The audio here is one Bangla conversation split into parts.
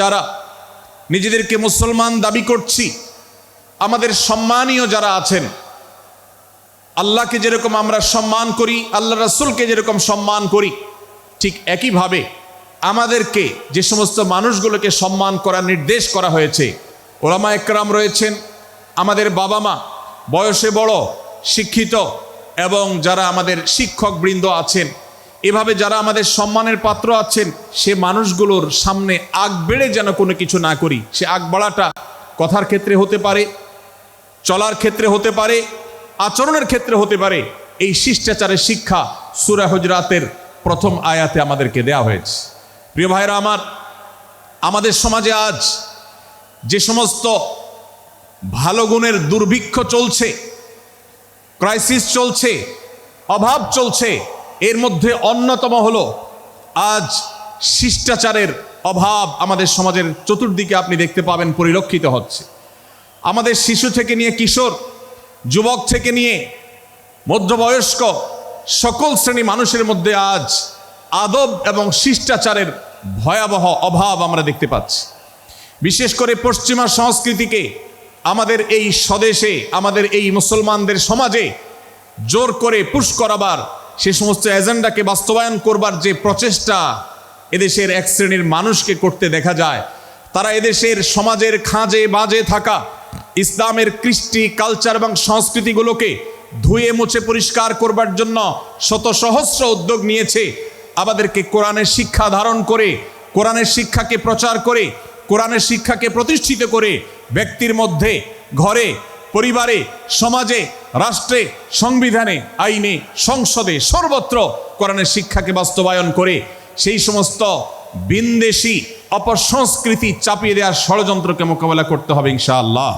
যারা নিজেদেরকে মুসলমান দাবি করছি, আমাদের সম্মানীয় যারা আছেন, আল্লাহকে যেরকম আমরা সম্মান করি আল্লাহ রাসূলকে যেরকম সম্মান করি, ঠিক একইভাবে আমাদেরকে যে সমস্ত মানুষগুলোকে সম্মান করার নির্দেশ করা হয়েছে, ওলামা একরাম রয়েছেন, আমাদের বাবা মা বয়সে বড়, শিক্ষিত এবং যারা আমাদের শিক্ষক বৃন্দ আছেন এভাবে যারা আমাদের সম্মানের পাত্র আছেন, সে মানুষগুলোর সামনে আগ বেড়ে যেন কোনো কিছু না করি। সে আগ বাড়াটা কথার ক্ষেত্রে হতে পারে, চলার ক্ষেত্রে হতে পারে, আচরণের ক্ষেত্রে হতে পারে। এই শিষ্টাচারের শিক্ষা সুরা হুজরাতের প্রথম আয়াতে আমাদেরকে দেয়া হয়েছে। প্রিয় ভাইরা আমার, আমাদের সমাজে আজ যে সমস্ত ভালো গুণের দুর্ভিক্ষ চলছে ক্রাইসিস চলছে, অভাব চলছে এর মধ্যে অন্যতম হলো, আজ শিষ্টাচারের অভাব আমাদের সমাজের চতুর্দিকে আপনি দেখতে পাবেন, পরিলক্ষিত হচ্ছে। আমাদের শিশু থেকে নিয়ে কিশোর, যুবক থেকে নিয়ে মধ্যবয়স্ক, সকল শ্রেণি মানুষের মধ্যে আজ আদব এবং শিষ্টাচারের ভয়াবহ অভাব আমরা দেখতে পাচ্ছি। বিশেষ করে পশ্চিমা সংস্কৃতিকে আমাদের এই স্বদেশে, আমাদের এই মুসলমানদের সমাজে জোর করে পুশ করাবার সে সমস্ত এজেন্ডাকে বাস্তবায়ন করবার যে প্রচেষ্টা এদেশের এক শ্রেণির মানুষকে করতে দেখা যায়, তারা এদেশের সমাজের খাঁজে বাজে থাকা, ইসলামের কৃষ্টি কালচার এবং সংস্কৃতিগুলোকে ধুয়ে মুছে পরিষ্কার করবার জন্য শত সহস্র উদ্যোগ নিয়েছে। আমাদেরকে কোরআনের শিক্ষা ধারণ করে, কোরআনের শিক্ষাকে প্রচার করে, কোরআনের শিক্ষাকে প্রতিষ্ঠিত করে ব্যক্তির মধ্যে ঘরে পরিবারে, সমাজে, রাষ্ট্রে, সংবিধানে, আইনে, সংসদে সর্বত্র কোরআনের শিক্ষাকে বাস্তবায়ন করে সেই সমস্ত বিন্দেশি, অপসংস্কৃতি চাপিয়ে দেওয়ার ষড়যন্ত্রকে মোকাবেলা করতে হবে ইনশাআল্লাহ।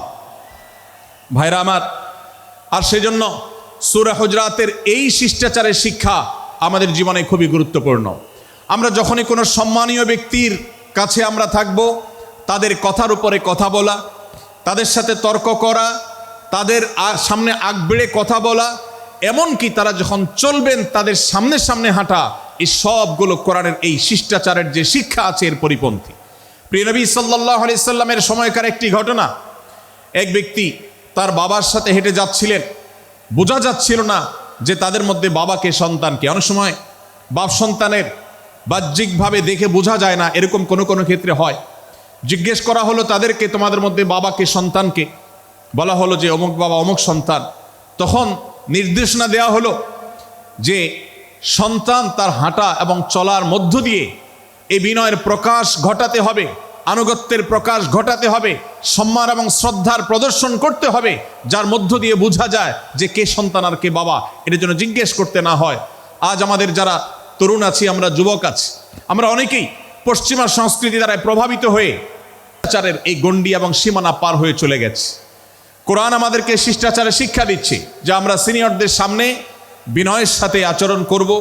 ভাইরা আমার, আর সেজন্য সুরা হজরাতের এই শিষ্টাচারের শিক্ষা আমাদের জীবনে খুবই গুরুত্বপূর্ণ। আমরা যখনই কোনো সম্মানীয় ব্যক্তির কাছে আমরা থাকব, তাদের কথার উপরে কথা বলা, তাদের সাথে তর্ক করা তাদের সামনে আগ বেড়ে কথা বলা, এমনকি তারা যখন চলবেন, তাদের সামনে সামনে হাঁটা এই সবগুলো কোরআনের এই শিষ্টাচারের যে শিক্ষা আছে এর পরিপন্থী। প্রিয় নবী সাল্লাহ আলি সাল্লামের সময়কার একটি ঘটনা। এক ব্যক্তি তার বাবার সাথে হেঁটে যাচ্ছিলেন। বোঝা যাচ্ছিল না যে তাদের মধ্যে বাবাকে সন্তানকে অনেক সময় বাপ সন্তানের বাহ্যিকভাবে দেখে বোঝা যায় না, এরকম কোনো কোনো ক্ষেত্রে হয়। জিজ্ঞেস করা হলো, তাদেরকে তোমাদের মধ্যে বাবাকে সন্তানকে বলা হলো যে অমুক বাবা, অমুক সন্তান। তখন নির্দেশনা দেওয়া হলো যে সন্তান তার হাঁটা এবং চলার মধ্য দিয়ে এই বিনয়ের প্রকাশ ঘটাতে হবে, আনুগত্যের প্রকাশ ঘটাতে হবে, সম্মান এবং শ্রদ্ধার প্রদর্শন করতে হবে, যার মধ্য দিয়ে বোঝা যায় যে কে সন্তান আর কে বাবা। এটার জন্য জিজ্ঞেস করতে না হয়। আজ আমাদের যারা তরুণ আছি, আমরা যুবক আছি, আমরা অনেকেই পশ্চিমা সংস্কৃতি দ্বারা প্রভাবিত হয়ে শিষ্টাচারের এই গণ্ডি এবং সীমানা পার হয়ে চলে গেছে। কোরআন আমাদেরকে শিষ্টাচারে শিক্ষা দিচ্ছে যে আমরা সিনিয়রদের সামনে বিনয়ের সাথে আচরণ করব,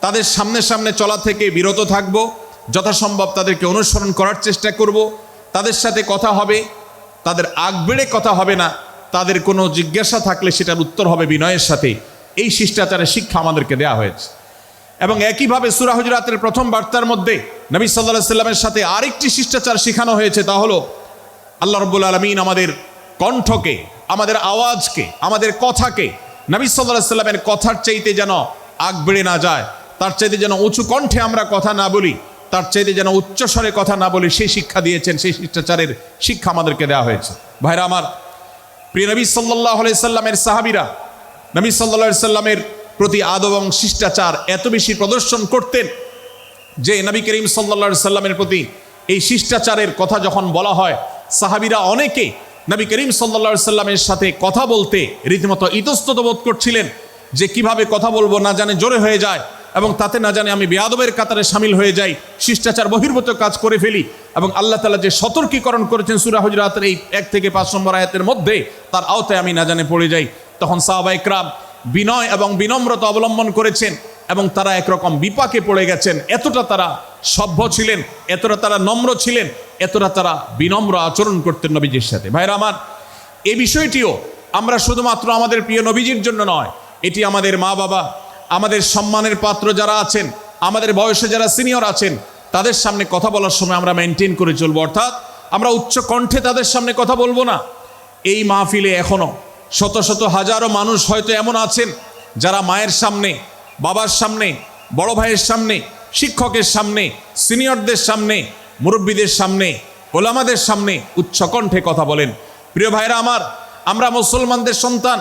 তাদের সামনে সামনে চলা থেকে বিরত থাকব, যথাসম্ভব তাদেরকে অনুসরণ করার চেষ্টা করব, তাদের সাথে কথা হবে, তাদের আগ বেড়ে কথা হবে না, তাদের কোনো জিজ্ঞাসা থাকলে সেটার উত্তর হবে বিনয়ের সাথে। এই শিষ্টাচারের শিক্ষা আমাদেরকে দেওয়া হয়েছে। এবং একইভাবে সুরা হুজরাতের প্রথম বার্তার মধ্যে নবী সাল্লাহ সাল্লামের সাথে আরেকটি শিষ্টাচার শেখানো হয়েছে, তা হলো, আল্লাহ রব্বুল আলমিন আমাদের কণ্ঠকে, আমাদের আওয়াজকে, আমাদের কথাকে, নবী সাল্লাহ সাল্লামের কথার চাইতে যেন আগ বেড়ে না যায়, তার চাইতে যেন উঁচু কণ্ঠে আমরা কথা না বলি, তার চাইতে যেন উচ্চস্বরে কথা না বলি সেই শিক্ষা দিয়েছেন, সেই শিষ্টাচারের শিক্ষা আমাদেরকে দেওয়া হয়েছে। ভাইরা আমার, প্রিয় নবী সাল্লাহ সাল্লামের সাহাবিরা, নবী সাল্লা সাল্লামের প্রতি আদব এবং শিষ্টাচার এত বেশি প্রদর্শন করতেন যে নবী করিম সাল্লা সাল্লামের প্রতি এই শিষ্টাচারের কথা যখন বলা হয়, সাহাবিরা অনেকে নবী করিম সাল্লা সাল্লামের সাথে কথা বলতে রীতিমতো ইতস্তত বোধ করছিলেন যে কীভাবে কথা বলব না জানে জোরে হয়ে যায় এবং তাতে না জানে আমি বেয়াদবের কাতারে সামিল হয়ে যাই, শিষ্টাচার বহির্ভূত কাজ করে ফেলি এবং আল্লাহ তালা যে সতর্কীকরণ করেছেন সুরা হুজরাতের এই এক থেকে পাঁচ নম্বর আয়াতের মধ্যে, তার আওতায় আমি না জানে পড়ে যাই। তখন সাহাবা একরাম বিনয় এবং বিনম্রতা অবলম্বন করেছেন। এবং তারা একরকম বিপাকে পড়ে গেছেন। এতটা তারা সভ্য ছিলেন, এতটা তারা নম্র ছিলেন, এতটা তারা বিনম্র আচরণ করতেন নবীজির সাথে। ভাইরা আমার এই বিষয়টিও আমরা শুধুমাত্র আমাদের প্রিয় নবীজির জন্য নয়, এটি আমাদের মা বাবা, আমাদের সম্মানের পাত্র যারা আছেন, আমাদের বয়সে যারা সিনিয়র আছেন, তাদের সামনে কথা বলার সময় আমরা মেনটেন করে চলবো। অর্থাৎ আমরা উচ্চ কণ্ঠে তাদের সামনে কথা বলব না। এই মাহফিলে এখনও শত শত হাজারো মানুষ হয়তো এমন আছেন, যারা মায়ের সামনে বাবার সামনে, বড় ভাইয়ের সামনে, শিক্ষকের সামনে, সিনিয়রদের সামনে, মুরব্বীদের সামনে, ওলামাদের সামনে উচ্চ কণ্ঠে কথা বলেন। প্রিয় ভাইরা আমার, আমরা মুসলমানদের সন্তান।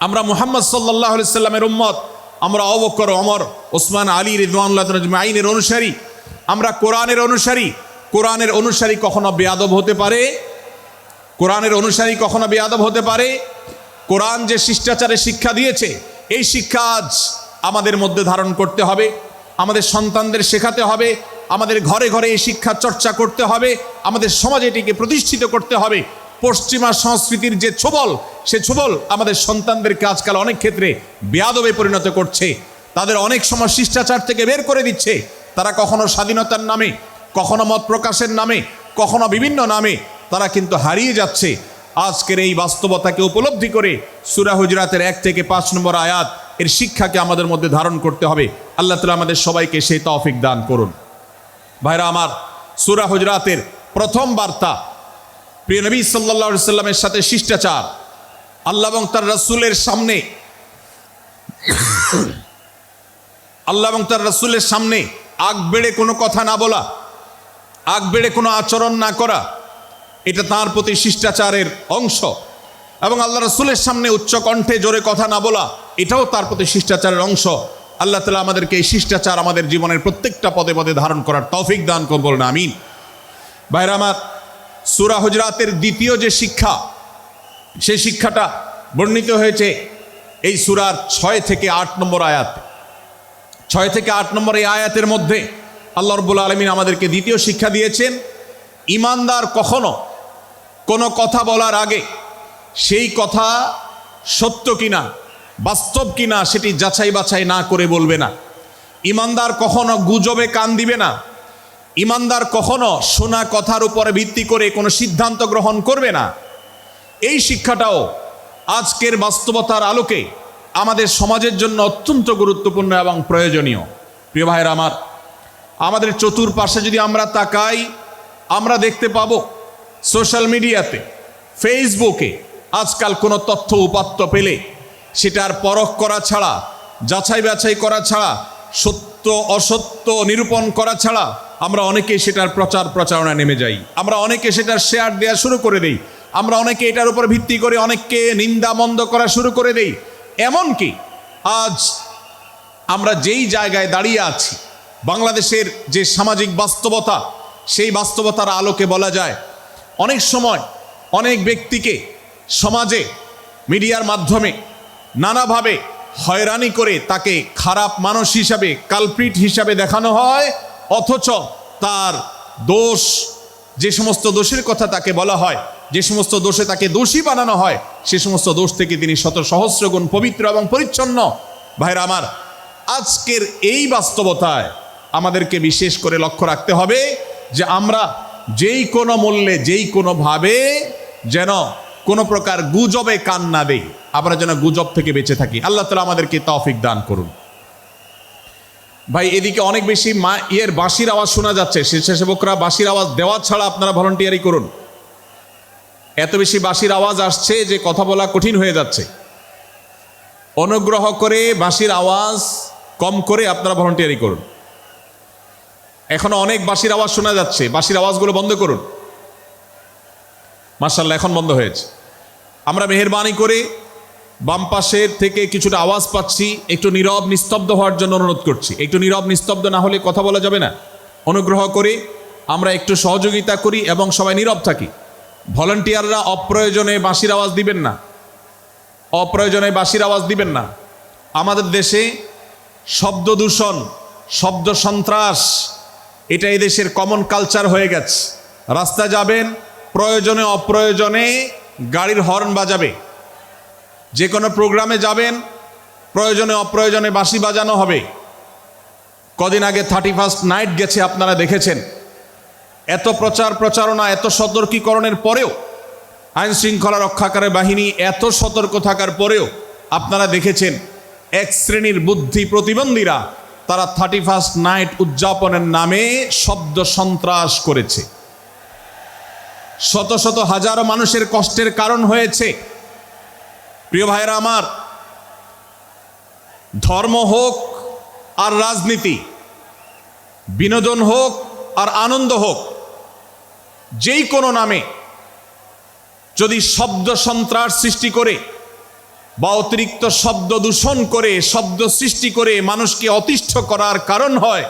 আমরা মুহাম্মদ সাল্লাহ সাল্লামের উম্মত। আমরা অবকর অমর ওসমান, আলী রিদওয়ানুল্লাহ আইনের অনুসারী। আমরা কোরআনের অনুসারী। কোরআনের অনুসারী কখনো বেয়াদব হতে পারে? কোরআনের অনুসারী কখনো বেয়াদব হতে পারে? কোরআন যে শিষ্টাচারে শিক্ষা দিয়েছে, এই শিক্ষা আজ আমাদের মধ্যে ধারণ করতে হবে, আমাদের সন্তানদের শেখাতে হবে, আমাদের ঘরে ঘরে এই শিক্ষা চর্চা করতে হবে, আমাদের সমাজে এটিকে প্রতিষ্ঠিত করতে হবে। পশ্চিমা সংস্কৃতির যে ছোবল, সে ছোবল আমাদের সন্তানদেরকে আজকাল অনেক ক্ষেত্রে বেয়াদবে পরিণত করছে। তাদের অনেক সময় শিষ্টাচার থেকে বের করে দিচ্ছে। তারা কখনো স্বাধীনতার নামে, কখনো মত প্রকাশের নামে, কখনো বিভিন্ন নামে তারা কিন্তু হারিয়ে যাচ্ছে। আজকের এই বাস্তবতাকে উপলব্ধি করে সুরা হুজরাতের এক থেকে পাঁচ নম্বর আয়াত এর শিক্ষাকে আমাদের মধ্যে ধারণ করতে হবে। আল্লাহ তালা আমাদের সবাইকে সেই তৌফিক দান করুন। ভাইরা আমার, সুরা হুজরাতের প্রথম বার্তা, প্রিয় নবী সাল্লা সাল্লামের সাথে শিষ্টাচার। আল্লাহ এবং তার রসুলের সামনে, আল্লাহ এবং তার রসুলের সামনে আগ বেড়ে কোনো কথা না বলা, আগ বেড়ে কোনো আচরণ না করা, এটা তার প্রতি শিষ্টাচারের অংশ। এবং আল্লাহ রসুলের সামনে উচ্চ কণ্ঠে জোরে কথা না বলা, এটাও তার প্রতি শিষ্টাচারের অংশ। আল্লাহ তালা আমাদেরকে এই শিষ্টাচার আমাদের জীবনের প্রত্যেকটা পদে পদে ধারণ করার তৌফিক দান করব না আমিন। ভাইরা আমার, সুরা হুজরাতের দ্বিতীয় যে শিক্ষা, সেই শিক্ষাটা বর্ণিত হয়েছে এই সুরার ছয় থেকে আট নম্বর আয়াত। ছয় থেকে আট নম্বর এই আয়াতের মধ্যে আল্লাহ রব্বুল আলমিন আমাদেরকে দ্বিতীয় শিক্ষা দিয়েছেন, ইমানদার কখনো কোনো কথা বলার আগে সেই কথা সত্য কিনা, বাস্তব কিনা, সেটি যাচাই বাছাই না করে বলবে না। ইমানদার কখনো গুজবে কান দিবে না। ইমানদার কখনো শোনা কথার উপরে ভিত্তি করে কোনো সিদ্ধান্ত গ্রহণ করবে না। এই শিক্ষাটাও আজকের বাস্তবতার আলোকে আমাদের সমাজের জন্য অত্যন্ত গুরুত্বপূর্ণ এবং প্রয়োজনীয়। প্রিয় ভাইয়ের আমার, আমাদের চতুর্পাশে যদি আমরা তাকাই, আমরা দেখতে পাব সোশ্যাল মিডিয়াতে, ফেসবুকে আজকাল কোনো তথ্য উপাত্ত পেলে সেটার পরখ করা ছাড়া, যাচাই বাছাই করা ছাড়া, সত্য, অসত্য নিরূপণ করা ছাড়া আমরা অনেকে সেটার প্রচার প্রচারণা নেমে যাই। আমরা অনেকে সেটার শেয়ার দেওয়া শুরু করে দেই। আমরা অনেকে এটার উপর ভিত্তি করে অনেককে নিন্দা মন্দ করা শুরু করে দেই। এমনকি আজ আমরা যেই জায়গায় দাঁড়িয়ে আছি, বাংলাদেশের যে সামাজিক বাস্তবতা, সেই বাস্তবতার আলোকে বলা যায়, অনেক সময় অনেক ব্যক্তিকে সমাজে, মিডিয়ার মাধ্যমে নানাভাবে হয়রানি করে তাকে খারাপ মানুষ হিসাবে, কালপ্রিট হিসাবে দেখানো হয়, অথচ তার দোষ, যে সমস্ত দোষের কথা তাকে বলা হয়, যে সমস্ত দোষে তাকে দোষী বানানো হয়, সে সমস্ত দোষ থেকে তিনি শত সহস্র গুণ পবিত্র এবং পরিচ্ছন্ন। ভাইরা আমার, আজকের এই বাস্তবতায় আমাদেরকে বিশেষ করে লক্ষ্য রাখতে হবে যে আমরা যেই কোনো মূল্যে, যেই কোনোভাবে যেন কোনো প্রকার গুজবে কান না দেই। আমরা যেন গুজব থেকে বেঁচে থাকি। আল্লাহ তালা আমাদেরকে তৌফিক দান করুন। ভাই, এদিকে অনেক বেশি মা ইয়ের বাঁশির আওয়াজ শোনা যাচ্ছে। স্বেচ্ছাসেবকরা বাঁশির আওয়াজ দেওয়া ছাড়া আপনারা ভলেন্টিয়ারি করুন। এত বেশি বাঁশির আওয়াজ আসছে যে কথা বলা কঠিন হয়ে যাচ্ছে। অনুগ্রহ করে বাঁশির আওয়াজ কম করে আপনারা ভলেন্টিয়ারি করুন। এখনও অনেক বাঁশির আওয়াজ শোনা যাচ্ছে। বাঁশির আওয়াজগুলো বন্ধ করুন। মার্শাল্লাহ এখন বন্ধ হয়েছে। আমরা মেহরবানি করে বাম পাশের থেকে কিছুটা আওয়াজ পাচ্ছি, একটু নীরব, নিস্তব্ধ হওয়ার জন্য অনুরোধ করছি। একটু নীরব, নিস্তব্ধ না হলে কথা বলা যাবে না। অনুগ্রহ করে আমরা একটু সহযোগিতা করি এবং সবাই নীরব থাকি। ভলান্টিয়াররা অপ্রয়োজনে বাঁশির আওয়াজ দিবেন না। অপ্রয়োজনে বাঁশির আওয়াজ দিবেন না। আমাদের দেশে শব্দ দূষণ, শব্দ সন্ত্রাস, এটা এদেশের কমন কালচার হয়ে গেছে। রাস্তা যাবেন প্রয়োজনে অপ্রয়োজনে গাড়ির হর্ন বাজাবে। যে কোনো প্রোগ্রামে যাবেন, প্রয়োজনে অপ্রয়োজনে বাঁশি বাজানো হবে। কদিন আগে থার্টি ফার্স্ট নাইট গেছে, আপনারা দেখেছেন। এত প্রচার প্রচারণা, এত সতর্কীকরণের পরেও আইন শৃঙ্খলা রক্ষাকারী বাহিনী এত সতর্ক থাকার পরেও, আপনারা দেখেছেন, এক শ্রেণির বুদ্ধি প্রতিবন্ধীরা, তারা থার্টি ফার্স্ট নাইট উদযাপনের নামে শব্দ সন্ত্রাস করেছে। শত শত হাজারো মানুষের কষ্টের কারণ হয়েছে। প্রিয় ভাইরা আমার, ধর্ম হোক আর রাজনীতি, বিনোদন হোক আর আনন্দ হোক, যেই কোনো নামে যদি শব্দ সন্ত্রাস সৃষ্টি করে বা অতিরিক্ত শব্দ দূষণ করে, শব্দ সৃষ্টি করে মানুষকে অতিষ্ঠ করার কারণ হয়,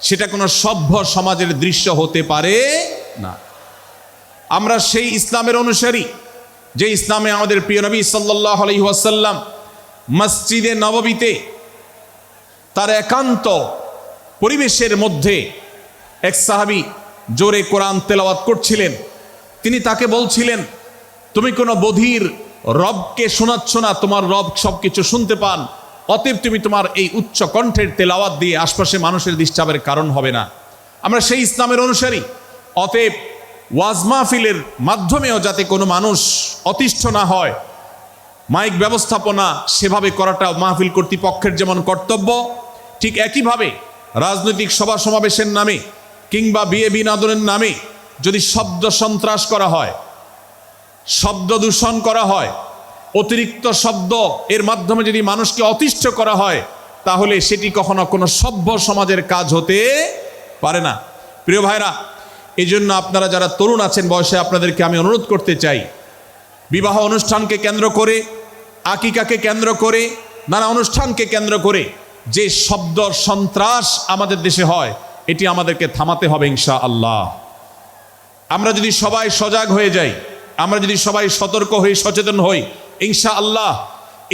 সেটা কোনো সভ্য সমাজের দৃশ্য হতে পারে না। আমরা সেই ইসলামের অনুসারী, যে ইসলামে আমাদের প্রিয় নবী সাল্লাহ আলহিহাসাল্লাম মসজিদে নববীতে তার একান্ত পরিবেশের মধ্যে এক সাহাবি জোরে কোরআন তেলাওয়াত করছিলেন। তিনি তাকে বলছিলেন, তুমি কোনো বধির রবকে শোনাচ্ছ না, তোমার রব সব কিছু শুনতে পান, অতএব তুমি তোমার এই উচ্চ কণ্ঠের তেলাওয়াত দিয়ে আশপাশে মানুষের ডিস্টার্বের কারণ হবে না। আমরা সেই ইসলামের অনুসারী, অতএব ওয়াজ মাহফিলের মাধ্যমেও যাতে কোনো মানুষ অতিষ্ঠ না হয়, মাইক ব্যবস্থাপনা সেভাবে করাটা মাহফিল কর্তৃপক্ষের যেমন কর্তব্য, ঠিক একইভাবে রাজনৈতিক সভা সমাবেশের নামে কিংবা বিয়ে বিনোদনের নামে যদি শব্দ সন্ত্রাস করা হয়, শব্দ দূষণ করা হয়, অতিরিক্ত শব্দ এর মাধ্যমে যদি মানুষকে অতিষ্ঠ করা হয়, তাহলে সেটি কখনো কোনো সভ্য সমাজের কাজ হতে পারে না। প্রিয় ভাইরা এই জন্য আপনারা যারা তরুণ আছেন বয়সে আপনাদেরকে আমি অনুরোধ করতে চাই। বিবাহ অনুষ্ঠানকে কেন্দ্র করে, আকিকাকে কেন্দ্র করে, নানা অনুষ্ঠানকে কেন্দ্র করে যে শব্দ সন্ত্রাস আমাদের দেশে হয়, এটি আমাদেরকে থামাতে হবে ইনশা আল্লাহ আমরা যদি সবাই সজাগ হয়ে যাই, আমরা যদি সবাই সতর্ক হই, সচেতন হই ইনশা আল্লাহ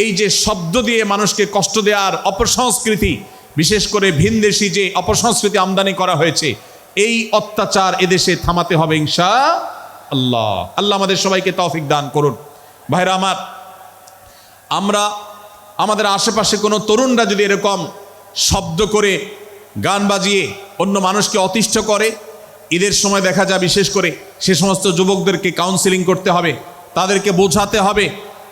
এই যে শব্দ দিয়ে মানুষকে কষ্ট দেওয়ার অপসংস্কৃতি, বিশেষ করে ভিনদেশি যে অপসংস্কৃতি আমদানি করা হয়েছে এই অত্যাচার এদেশে থামাতে হবে ইনশা আল্লাহ। আল্লাহ আমাদের সবাইকে তৌফিক দান করুন। ভাইরা আমার, আমরা আমাদের আশেপাশে কোনো তরুণরা যদি এরকম শব্দ করে, গান বাজিয়ে অন্য মানুষকে অতিষ্ঠ করে, ঈদের সময় দেখা যায় বিশেষ করে সে সমস্ত যুবকদেরকে কাউন্সিলিং করতে হবে, তাদেরকে বোঝাতে হবে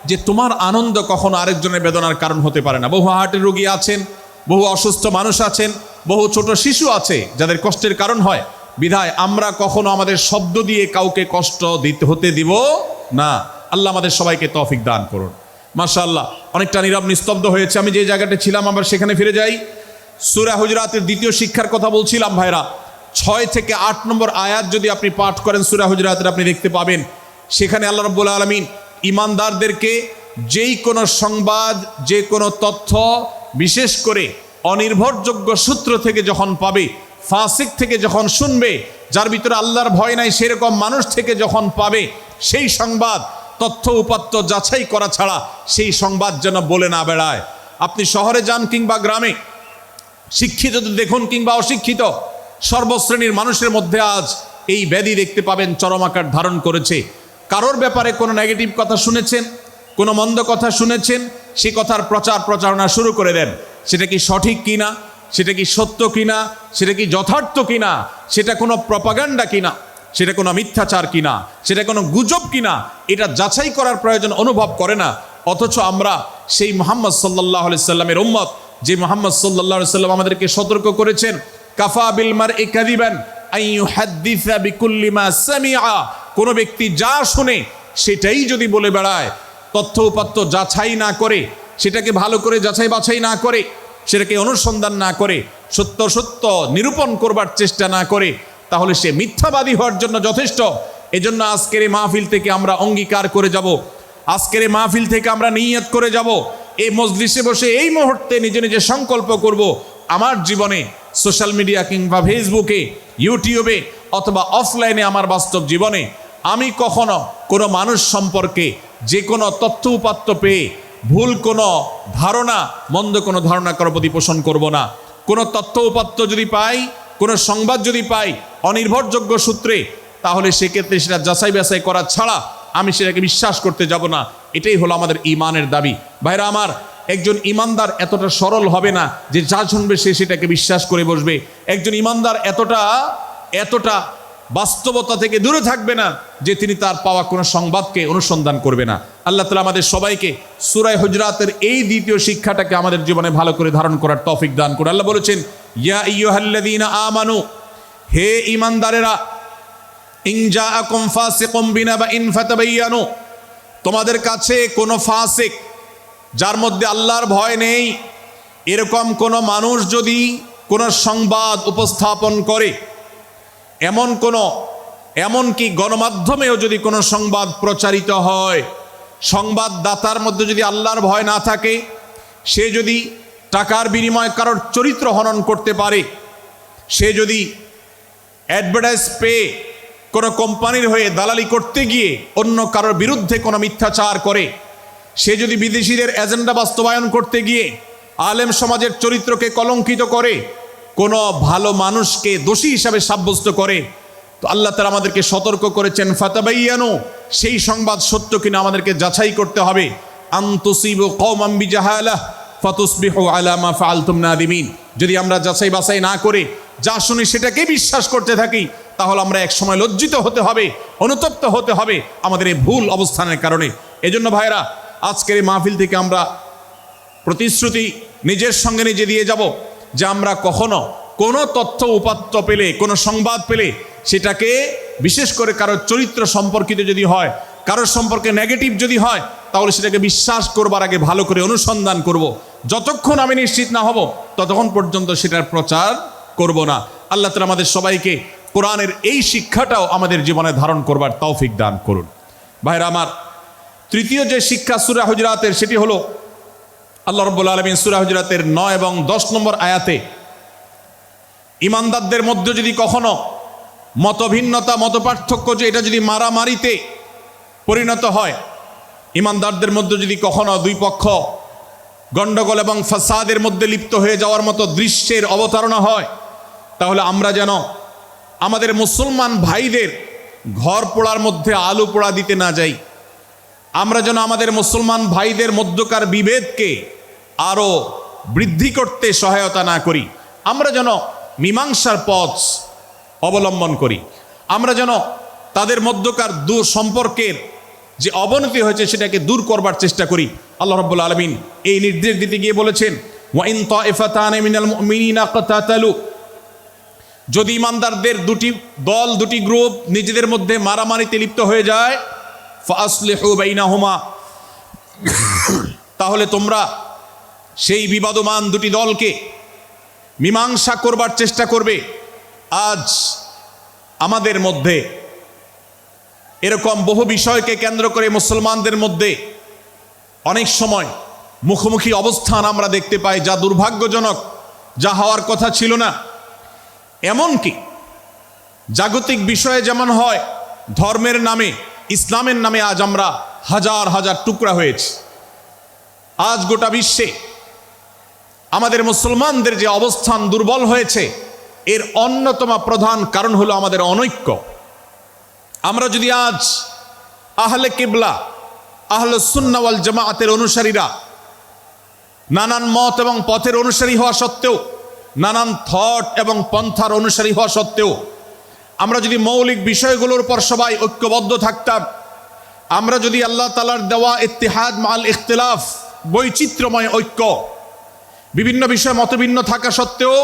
যে তোমার আনন্দ কখনো আরেকজনের বেদনার কারণ হতে পারে না। বহু হার্টের রোগী আছেন, বহু অসুস্থ মানুষ আছেন বহু ছোট শিশু আছে যাদের কষ্টের কারণ হয়। বিধায় আমরা কখনো আমাদের শব্দ দিয়ে কাউকে কষ্ট দিতে হতে দিব না। আল্লাহ আমাদের সবাইকে তফিক দান করুন। মাশাআল্লাহ, অনেকটা নীরব নিস্তব্ধ হয়েছে। আমি যে জায়গাটা ছিলাম, আবার সেখানে ফিরে যাই। সুরা হুজরাতের দ্বিতীয় শিক্ষার কথা বলছিলাম ভাইরা। ছয় থেকে আট নম্বর আয়াত যদি আপনি পাঠ করেন সুরা হুজরাতের, আপনি দেখতে পাবেন, সেখানে আল্লাহ রব্বুল আলমিন ইমানদারদেরকে যেই কোনো সংবাদ, যে কোনো তথ্য, বিশেষ করে অনির্ভরযোগ্য সূত্র থেকে যখন পাবে, ফাসিক থেকে যখন শুনবে, যার ভিতরে আল্লাহর ভয় নাই, সেরকম মানুষ থেকে যখন পাবে, সেই সংবাদ, তথ্য উপাত্ত যাচাই করা ছাড়া সেই সংবাদ যেন বলে না বেড়ায়। আপনি শহরে যান কিংবা গ্রামে, শিক্ষিত দেখুন কিংবা অশিক্ষিত, সর্বশ্রেণীর মানুষের মধ্যে আজ এই ব্যাধি দেখতে পাবেন, চরম আকার ধারণ করেছে। কারোর ব্যাপারে কোনো নেগেটিভ কথা শুনেছেন, কোনো মন্দ কথা শুনেছেন, সে কথার প্রচার প্রচারণা শুরু করে দেন। সেটা কি সঠিক কিনা? সেটা কি সত্য কিনা? সেটা কি যথার্থ কিনা? সেটা কোনো প্রপাগান্ডা কিনা? সেটা কোনো মিথ্যাচার কিনা? সেটা কোনো গুজব কিনা? এটা যাচাই করার প্রয়োজন অনুভব করে না। অথচ আমরা সেই মোহাম্মদ সাল্লাহ সাল্লামের উম্মত, যে মোহাম্মদ সাল্লাহ সাল্লাম আমাদেরকে সতর্ক করেছেন, কাফা বিল মার এ কাদিবেন কোনো ব্যক্তি যা শুনে সেটাই যদি বলে বেড়ায়, তথ্য উপাত্ত যাচাই না করে সেটাকে ভালো করে যাচাই বাছাই না করে, সেটাকে অনুসন্ধান না করে, সত্য সত্য নিরূপণ করবার চেষ্টা না করে, তাহলে সে মিথ্যাবাদী হওয়ার জন্য যথেষ্ট। এজন্য আজকের এই মাহফিল থেকে আমরা অঙ্গীকার করে যাব। আজকের এই মাহফিল থেকে আমরা নিয়ত করে যাব। এই মজলিসে বসে এই মুহূর্তে নিজে নিজে সংকল্প করব, আমার জীবনে সোশ্যাল মিডিয়া কিংবা ফেসবুকে, ইউটিউবে অথবা অফলাইনে আমার বাস্তব জীবনে, আমি কখনো কোনো মানুষ সম্পর্কে যে কোনো তথ্য উপাত্ত পেয়ে ভুল কোনো ধারণা, মন্দ কোনো ধারণা করার প্রতি পোষণ করব না। কোনো তথ্য উপাত্ত যদি পাই, কোনো সংবাদ যদি পাই, অনির্ভরযোগ্য সূত্রে, তাহলে সেক্ষেত্রে সেটা যাচাই বাছাই করা ছাড়া আমি সেটাকে বিশ্বাস করতে যাব না। এটাই হলো আমাদের ইমানের দাবি। ভাইরা আমার, একজন ইমানদার এতটা সরল হবে না যে যা শুনবে সে সেটাকে বিশ্বাস করে বসবে। একজন ইমানদার এতটা এতটা বাস্তবতা থেকে দূরে থাকবে না যে তিনি তার পাওয়া কোনো সংবাদকে অনুসন্ধান করবে না। আল্লাহ তালা আমাদের সবাইকে সুরাই হুজরাতের এই দ্বিতীয় শিক্ষাটাকে আমাদের জীবনে ভালো করে ধারণ করার তৌফিক দান করে আল্লাহ বলেছেন, ইয়া ইয়ুহাল্লাযীনা আমানু, হে ইমানদারেরা ইনজা আকুম ফাসিকুম বিনাবাইন ফাতাবায়ানু তোমাদের কাছে কোনো ফাসিক যার মধ্যে আল্লাহর ভয় নেই, এরকম কোনো মানুষ যদি কোনো সংবাদ উপস্থাপন করে, এমন কোনো, এমনকি গণমাধ্যমেও যদি কোনো সংবাদ প্রচারিত হয় সংবাদদাতার মধ্যে যদি আল্লাহর ভয় না থাকে, সে যদি টাকার বিনিময়ে কারোর চরিত্র হনন করতে পারে, সে যদি অ্যাডভার্টাইজ পেয়ে কোনো কোম্পানির হয়ে দালালি করতে গিয়ে অন্য কারোর বিরুদ্ধে কোনো মিথ্যাচার করে, সে যদি বিদেশিদের এজেন্ডা বাস্তবায়ন করতে গিয়ে আলেম সমাজের চরিত্রকে কলঙ্কিত করে, কোনো ভালো মানুষকে দোষী হিসাবে সাব্যস্ত করে তো আল্লাহ তালা আমাদেরকে সতর্ক করেছেন, ফাতাবাইয়ানো, সেই সংবাদ সত্য কিনা আমাদেরকে যাচাই করতে হবে। আন্তসিব কৌমাম বিজাহালাহ ফতুসবিহু আলামা ফালতুম নাদিমিন। যদি আমরা যাচাই বাছাই না করে, যা শুনি সেটাকে বিশ্বাস করতে থাকি, তাহলে আমরা এক সময় লজ্জিত হতে হবে, অনুতপ্ত হতে হবে আমাদের এই ভুল অবস্থানের কারণে। এজন্য ভাইরা আজকের এই মাহফিল থেকে আমরা প্রতিশ্রুতি নিজের সঙ্গে নিজে দিয়ে যাব যে আমরা কখনো কোনো তথ্য উপাত্ত পেলে, কোনো সংবাদ পেলে সেটাকে বিশেষ করে কারোর চরিত্র সম্পর্কিত যদি হয় কারোর সম্পর্কে নেগেটিভ যদি হয়, তাহলে সেটাকে বিশ্বাস করবার আগে ভালো করে অনুসন্ধান করব। যতক্ষণ আমি নিশ্চিত না হব, ততক্ষণ পর্যন্ত সেটার প্রচার করব না আল্লাহ তালা আমাদের সবাইকে কোরআনের এই শিক্ষাটাও আমাদের জীবনে ধারণ করবার তৌফিক দান করুন ভাইরা আমার, তৃতীয় যে শিক্ষা সুরা হুজরাতের, সেটি হলো আল্লাহ রব্বুল আলমিন সুরা হুজরাতের নয় এবং দশ নম্বর আয়াতে, ইমানদারদের মধ্যে যদি কখনো মতভিন্নতা, মতপার্থক্য যে এটা যদি মারামারিতে পরিণত হয়, ইমানদারদের মধ্যে যদি কখনো দুই পক্ষ গণ্ডগোল এবং ফাসাদের মধ্যে লিপ্ত হয়ে যাওয়ার মতো দৃশ্যের অবতারণা হয়, তাহলে আমরা যেন আমাদের মুসলমান ভাইদের ঘর পোড়ার মধ্যে আলু পোড়া দিতে না যাই। আমরা যেন আমাদের মুসলমান ভাইদের মধ্যকার বিভেদকে আরও বৃদ্ধি করতে সহায়তা না করি। আমরা যেন মীমাংসার পথ অবলম্বন করি। আমরা যেন তাদের মধ্যকার দূর সম্পর্কের যে অবনতি হয়েছে সেটাকে দূর করবার চেষ্টা করি। আল্লাহ রব্বুল আলমিন এই নির্দেশ দিতে গিয়ে বলেছেন, ওয়াইন যদি ইমানদারদের দুটি দল, দুটি গ্রুপ নিজেদের মধ্যে মারামারিতে লিপ্ত হয়ে যায় তাহলে তোমরা সেই বিবাদমান দুটি দলকে মীমাংসা করবার চেষ্টা করবে। আজ আমাদের মধ্যে এরকম বহু বিষয়কে কেন্দ্র করে মুসলমানদের মধ্যে অনেক সময় মুখোমুখি অবস্থান আমরা দেখতে পাই, যা দুর্ভাগ্যজনক, যা হওয়ার কথা ছিল না। এমনকি জাগতিক বিষয়ে যেমন হয়, ধর্মের নামে, ইসলামের নামে আজ আমরা হাজার হাজার টুকরা হয়েছি। আজ গোটা বিশ্বে আমাদের মুসলমানদের যে অবস্থান দুর্বল হয়েছে এর অন্যতম প্রধান কারণ হলো আমাদের অনৈক্য। আমরা যদি আজ আহলে কিবলা, আহলে সুন্নাওয়াল জামায়াতের অনুসারীরা নানান মত এবং পথের অনুসারী হওয়া সত্ত্বেও, নানান থট এবং পন্থার অনুসারী হওয়া সত্ত্বেও, আমরা যদি মৌলিক বিষয়গুলোর উপর সবাই ঐক্যবদ্ধ থাকতাম, আমরা যদি আল্লাহ তালার দেওয়া ইত্তেহাদ মাল ইখতলাফ, বৈচিত্র্যময় ঐক্য, বিভিন্ন বিষয় মতভিন্ন থাকা সত্ত্বেও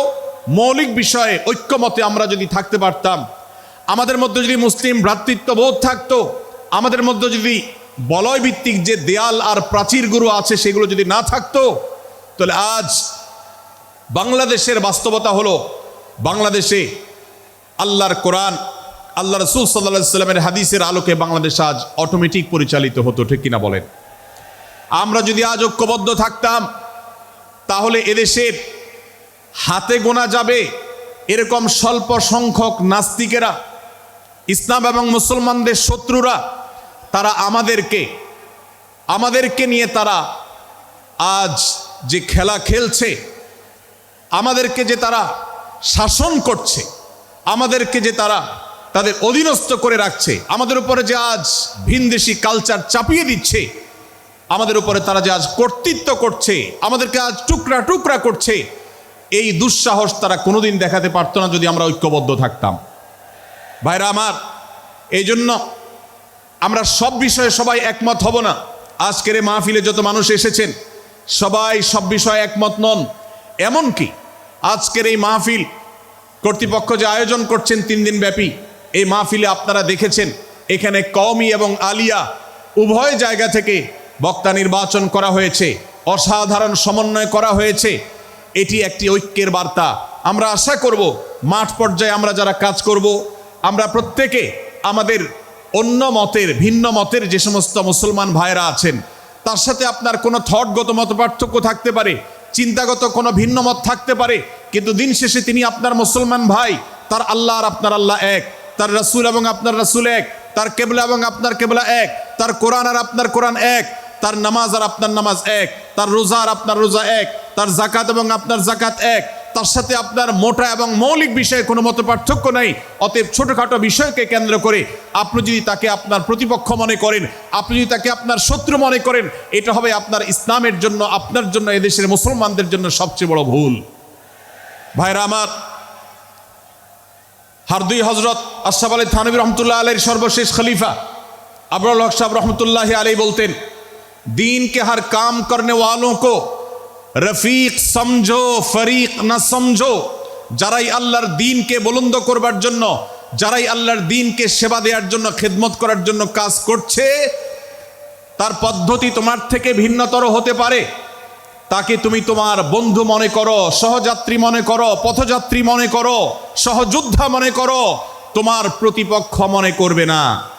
মৌলিক বিষয়ে ঐক্যমতে আমরা যদি থাকতে পারতাম, আমাদের মধ্যে যদি মুসলিম ভ্রাতৃত্ববোধ থাকতো, আমাদের মধ্যে যদি বলয় ভিত্তিক যে দেয়াল আর প্রাচীরগুলো আছে সেগুলো যদি না থাকতো, তাহলে আজ বাংলাদেশের বাস্তবতা হলো বাংলাদেশে আল্লাহর কোরআন, আল্লাহ রসুল সাল্লা সাল্লামের হাদিসের আলোকে বাংলাদেশ আজ অটোমেটিক পরিচালিত হতো, ঠিক কিনা বলেন? আমরা যদি আজ ঐক্যবদ্ধ থাকতাম, তাহলে এদেশের হাতে গোনা যাবে। এরকম স্বল্প সংখ্যক নাস্তিকেরা, ইসলাম এবং মুসলমানদের শত্রুরা, তারা আমাদেরকে আমাদেরকে নিয়ে তারা আজ যে খেলা খেলছে, আমাদেরকে যে তারা শাসন করছে, আমাদেরকে যে তারা তাদের অধীনস্থ করে রাখছে, আমাদের উপরে যে আজ ভিনদেশি কালচার চাপিয়ে দিচ্ছে, আমাদের উপরে তারা যে আজ কর্তৃত্ব করছে, আমাদেরকে আজ টুকরা টুকরা করছে এই দুঃসাহস তারা কোনোদিন দেখাতে পারতো না যদি আমরা ঐক্যবদ্ধ থাকতাম। ভাইরা আমার এই জন্য আমরা সব বিষয়ে সবাই একমত হব না। আজকের এই মাহফিলে যত মানুষ এসেছেন, সবাই সব বিষয়ে একমত নন। এমনকি আজকের এই মাহফিল কর্তৃপক্ষ যে আয়োজন করছেন তিন দিন ব্যাপী, এই মাহফিলে আপনারা দেখেছেন, এখানে কওমি এবং আলিয়া উভয় জায়গা থেকে বক্তা নির্বাচন করা হয়েছে, অসাধারণ সমন্বয় করা হয়েছে। এটি একটি ঐক্যের বার্তা। আমরা আশা করব, মাঠ পর্যায়ে আমরা যারা কাজ করব, আমরা প্রত্যেকে আমাদের অন্য মতের, ভিন্ন মতের যে সমস্ত মুসলমান ভাইরা আছেন, তার সাথে আপনার কোনো থটগত মত পার্থক্য থাকতে পারে, চিন্তাগত কোনো ভিন্ন মত থাকতে পারে, কিন্তু দিন শেষে তিনি আপনার মুসলমান ভাই, তার আল্লাহ আর আপনার আল্লাহ এক, তার রাসূল এবং আপনার রাসূল এক, তার কেবলা এবং আপনার কেবলা এক, তার কোরআন আর আপনার কোরআন এক, তার নামাজ আর আপনার নামাজ এক, তার রোজা আর আপনার রোজা এক তার জাকাত এবং আপনার জাকাত এক। তার সাথে আপনার মোটা এবং মৌলিক বিষয়ে কোনো মত পার্থক্য নাই। অতএব ছোটোখাটো বিষয়কে কেন্দ্র করে আপনি যদি তাকে আপনার প্রতিপক্ষ মনে করেন, আপনি যদি তাকে আপনার শত্রু মনে করেন, এটা হবে আপনার ইসলামের জন্য, আপনার জন্য এদেশের মুসলমানদের জন্য সবচেয়ে বড় ভুল। ভাইরা আমার, হারদুই হজরত আশাফ আলী থানবী রহমতুল্লাহ আলীর সর্বশেষ খলিফা আবরুল হক সাহেব রহমতুল্লাহ আলী বলতেন, দিনকে হার কাম করনে ওয়ালো কো রফিক সমঝো, ফরিক না সমঝো, যারাই আল্লাহর দিনকে বলন্দ করবার জন্য, যারাই আল্লাহর দিনকে সেবা দেওয়ার জন্য, খেদমত করার জন্য কাজ করছে, তার পদ্ধতি তোমার থেকে ভিন্নতর হতে পারে। তাকে তুমি তোমার বন্ধু মনে করো, সহযাত্রী মনে করো, পথযাত্রী মনে করো, সহযোদ্ধা মনে করো, তোমার প্রতিপক্ষ মনে করবে না।